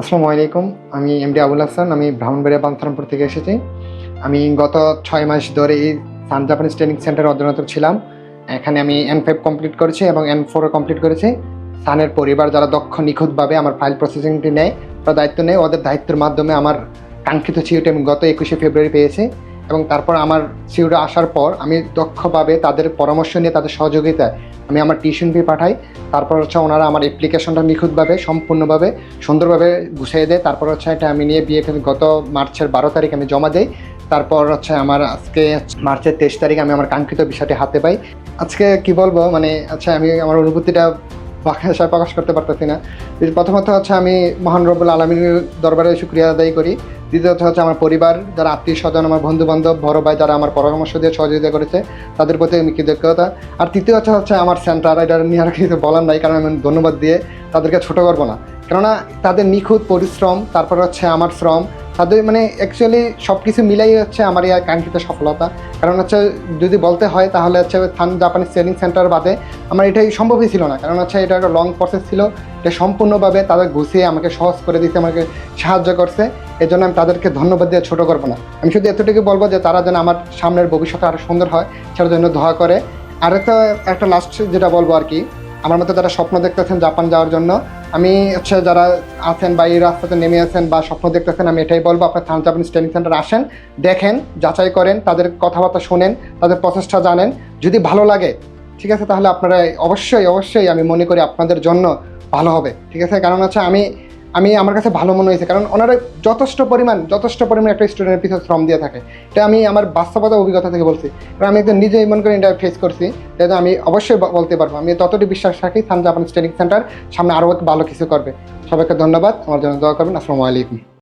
আসসালামু আলাইকুম, আমি এমডি আবুল হাসান, আমি ব্রাহ্মণবাড়িয়া বান্থরামপুর থেকে এসেছি। আমি গত ছয় মাস ধরে এই সান জাপানিজ ট্রেনিং সেন্টারে অধ্যয়নত ছিলাম। এখানে আমি এন ফাইভ কমপ্লিট করেছি এবং এন ফোরও কমপ্লিট করেছি। সানের পরিবার যারা দক্ষ, নিখুঁতভাবে আমার ফাইল প্রসেসিংটি নেয় বা দায়িত্ব নেয়। ওদের দায়িত্বের মাধ্যমে আমার কাঙ্ক্ষিত সিউটি আমি গত একুশে ফেব্রুয়ারি পেয়েছি। এবং তারপর আমার সিউটা আসার পর আমি দক্ষভাবে তাদের পরামর্শ নিয়ে, তাদের সহযোগিতায় আমি আমার টিউশন ফি পাঠাই। তারপর হচ্ছে ওনারা আমার অ্যাপ্লিকেশনটা নিখুঁতভাবে, সম্পূর্ণভাবে, সুন্দরভাবে গুছিয়ে দেয়। তারপর হচ্ছে এটা আমি নিয়ে বিএফ গত মার্চের বারো তারিখ আমি জমা দেই। তারপর হচ্ছে আমার আজকে মার্চের তেইশ তারিখ আমি আমার কাঙ্ক্ষিত বিষয়টি হাতে পাই। আজকে কি বলব? মানে আচ্ছা আমি আমার অনুভূতিটা ভাষায় প্রকাশ করতে পারতেছি না। প্রথমত হচ্ছে আমি মহান রব্বুল আলমীর দরবারে শুক্রিয়া আদায় করি। দ্বিতীয়ত হচ্ছে আমার পরিবার, যারা আত্মীয় স্বজন, আমার বন্ধু বান্ধব বড় ভাই যারা আমার পরামর্শ দিয়ে সহযোগিতা করেছে, তাদের প্রতি আমি কৃতজ্ঞতা। আর তৃতীয় হচ্ছে হচ্ছে আমার সেন্টার এটা নিয়ে আর কিছু বলার নাই, কারণ আমি ধন্যবাদ দিয়ে তাদেরকে ছোটো করব না। কেননা তাদের নিখুঁত পরিশ্রম, তারপর হচ্ছে আমার শ্রম তাদের মানে অ্যাকচুয়ালি সব কিছু মিলাই হচ্ছে আমার এই কাঙ্ক্ষিত সফলতা। কারণ হচ্ছে যদি বলতে হয় তাহলে হচ্ছে থান জাপানিজ ট্রেনিং সেন্টার বাদে আমার এটাই সম্ভবই ছিল না। কারণ হচ্ছে এটা একটা লং প্রসেস ছিল, এটা সম্পূর্ণভাবে তাদের গুছিয়ে আমাকে সহজ করে দিতে আমাকে সাহায্য করছে। এই জন্য আমি তাদেরকে ধন্যবাদ দিয়ে ছোটো করব না। আমি শুধু এতটুকু বলব যে তারা যেন আমার সামনের ভবিষ্যৎ আরও সুন্দর হয় সেটার জন্য দোয়া করে। আর একটা একটা লাস্ট যেটা বলব আর কি আমার মতো যারা স্বপ্ন দেখতেছেন জাপান যাওয়ার জন্য, আমি হচ্ছে যারা আছেন বা এই রাস্তাতে নেমে আছেন বা স্বপ্ন দেখতেছেন, আমি এটাই বলব, আপনার থান জাপানিজ ট্রেনিং সেন্টার আসেন, দেখেন, যাচাই করেন, তাদের কথাবার্তা শোনেন, তাদের প্রচেষ্টা জানেন। যদি ভালো লাগে, ঠিক আছে, তাহলে আপনারা অবশ্যই অবশ্যই আমি মনে করি আপনাদের জন্য ভালো হবে, ঠিক আছে? কারণ হচ্ছে আমি আমি আমার কাছে ভালো মনে হয়েছে, কারণ ওনারা যথেষ্ট পরিমাণ যথেষ্ট পরিমাণ একটা স্টুডেন্টের পিছনে শ্রম দিয়ে থাকে। এটা আমি আমার বাস্তবতা অভিজ্ঞতা থেকে বলছি। কারণ আমি একদম নিজেই মনে করি এটা ফেস করছি তাই আমি অবশ্যই বলতে পারব। আমি ততটি বিশ্বাস রাখি সান জাপান ট্রেনিং সেন্টার সামনে আরও ভালো কিছু করবে। সবাইকে ধন্যবাদ আমার জন্য দোয়া করবেন। আসসালামু আলাইকুম।